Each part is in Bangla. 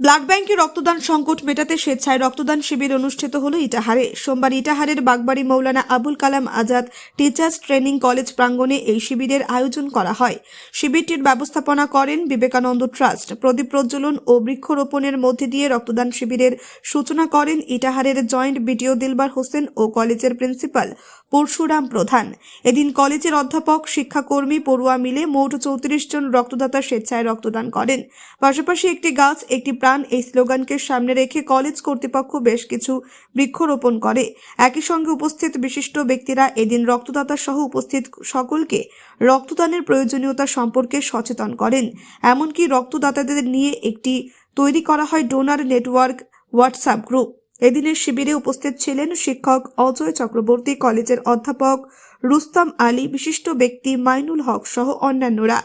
ব্লাড ব্যাংকে রক্তদান সংকট মেটাতে স্বেচ্ছায় রক্তদান শিবির অনুষ্ঠিত হল ইটাহারে। সোমবার ইটাহারের Bagbari Maulana Abul Kalam Azad teachers training college প্রাঙ্গণে এই শিবিরের আয়োজন করা হয়। শিবিরটির ব্যবস্থাপনা করেন বিবেকানন্দ ট্রাস্ট। প্রদীপ প্রজ্বলন ও বৃক্ষরোপণের মধ্যে দিয়ে রক্তদান শিবিরের সূচনা করেন ইটাহারের জয়েন্ট বিডিও দিলবার হোসেন ও কলেজের প্রিন্সিপাল পরশুরাম প্রধান। এদিন কলেজের অধ্যাপক, শিক্ষাকর্মী পড়ুয়া মিলে মোট চৌত্রিশ জন রক্তদাতা স্বেচ্ছায় রক্তদান করেন। পাশাপাশি একটি গাছ, একটি প্রাণ এই স্লোগানকে সামনে রেখে কলেজ কর্তৃপক্ষ বেশ কিছু বৃক্ষরোপণ করে। একই সঙ্গে উপস্থিত বিশিষ্ট ব্যক্তিরা এদিন রক্তদাতা সহ উপস্থিত সকলকে রক্তদানের প্রয়োজনীয়তা সম্পর্কে সচেতন করেন। এমনকি রক্তদাতাদের নিয়ে একটি তৈরি করা হয় ডোনার নেটওয়ার্ক হোয়াটসঅ্যাপ গ্রুপ। এদিনের শিবিরে উপস্থিত ছিলেন শিক্ষক অজয় চক্রবর্তী, কলেজের অধ্যাপক রুস্তম আলী, বিশিষ্ট ব্যক্তি মাইনুল হক সহ অন্যান্যরা।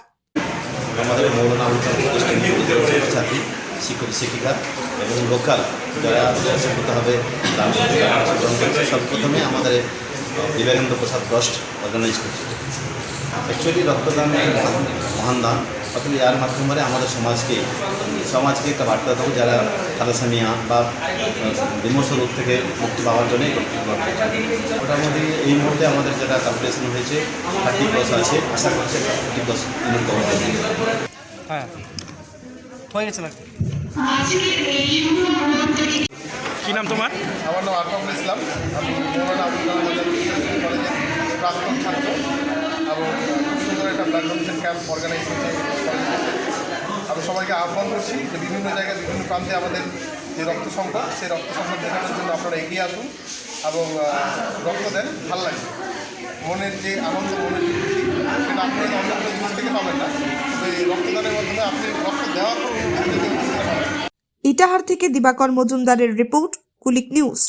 আমাদের শিক্ষক, শিক্ষিকা এবং লোকাল যারা হবে সর্বপ্রথমে আমাদের বিবেকানন্দ প্রসাদ ট্রাস্ট অর্গানাইজ করছে। অ্যাকচুয়ালি রক্তদান মহান দান। অথবা ইয়ার মাধ্যমে আমাদের সমাজকে সমাজকে একটা বার্তা দেবো যারা থ্যালাসেমিয়া বা বিমর্ষ রোগ থেকে মুক্তি পাওয়ার জন্য মোটামুটি এই মুহূর্তে আমাদের যেটা ক্যালকুলেশন হয়েছে থার্টি প্লাস আছে। আশা করছি থার্টি প্লাস ইউনিট কভার হ্যাঁ। হয়ে গেছে কি নাম তোমার? আমার নাম আরফাকুল ইসলাম। আমি মৌলানা আবুল কালাম কলেজের প্রাক্তন ছাত্র। এবং খুব সুন্দর একটা ব্লাড ডোনেশন ক্যাম্প অর্গানাইজ হয়েছে কলেজে। আমি সবাইকে আহ্বান করছি যে বিভিন্ন জায়গায় বিভিন্ন প্রান্তে আমাদের যে রক্ত সংকট, সেই রক্ত সংকট দেখানোর জন্য আপনারা এগিয়ে আসুন এবং রক্ত দেন, ভালো লাগে। মনের যে আনন্দ, মনের সেটা আপনারা অন্য কোনো জিনিস থেকে পাবেন না। এই রক্তদানের মাধ্যমে আপনি রক্ত দেওয়ার ইটাহার থেকে দিবাকর মজুমদারের রিপোর্ট, কুলিক নিউজ।